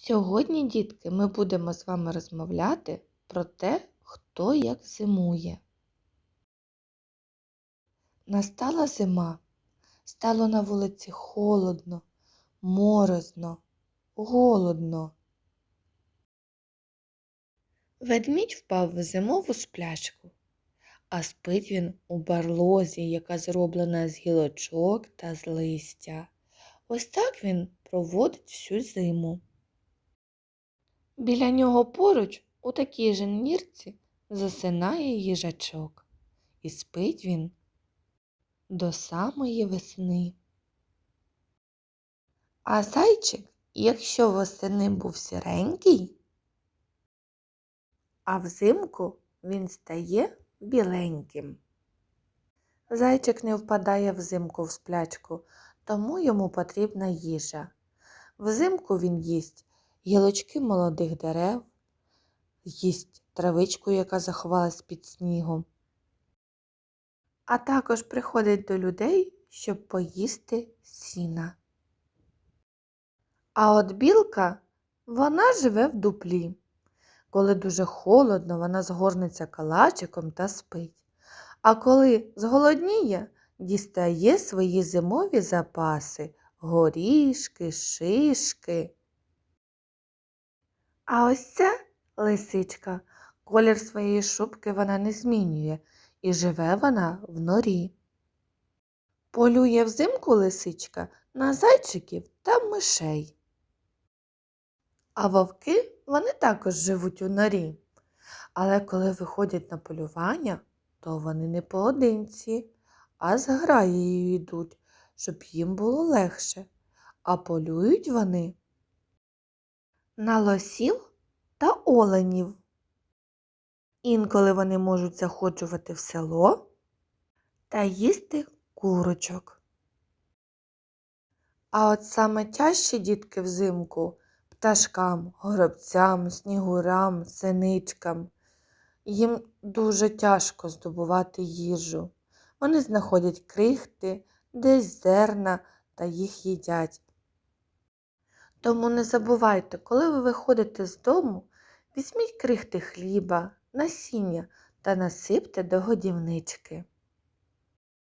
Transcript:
Сьогодні, дітки, ми будемо з вами розмовляти про те, хто як зимує. Настала зима, стало на вулиці холодно, морозно, голодно. Ведмідь впав в зимову сплячку, а спить він у барлозі, яка зроблена з гілочок та з листя. Ось так він проводить всю зиму. Біля нього поруч, у такій же нірці, засинає їжачок, і спить він до самої весни. А зайчик, якщо восени був сіренький, а взимку він стає біленьким. Зайчик не впадає взимку в сплячку, тому йому потрібна їжа. Взимку він їсть гілочки молодих дерев, їсть травичку, яка заховалась під снігом, а також приходить до людей, щоб поїсти сіна. А от білка, вона живе в дуплі. Коли дуже холодно, вона згорнеться калачиком та спить. А коли зголодніє, дістає свої зимові запаси горішки, шишки. А ось ця лисичка, колір своєї шубки вона не змінює, і живе вона в норі. Полює взимку лисичка на зайчиків та мишей. А вовки вони також живуть у норі. Але коли виходять на полювання, то вони не поодинці, а з граєю йдуть, щоб їм було легше. А полюють вони на лосів та оленів. Інколи вони можуть заходжувати в село та їсти курочок. А от саме тяжчі дітки взимку пташкам, горобцям, снігурам, синичкам. Їм дуже тяжко здобувати їжу. Вони знаходять крихти, десь зерна та їх їдять. Тому не забувайте, коли ви виходите з дому, візьміть крихти хліба, насіння та насипте до годівнички.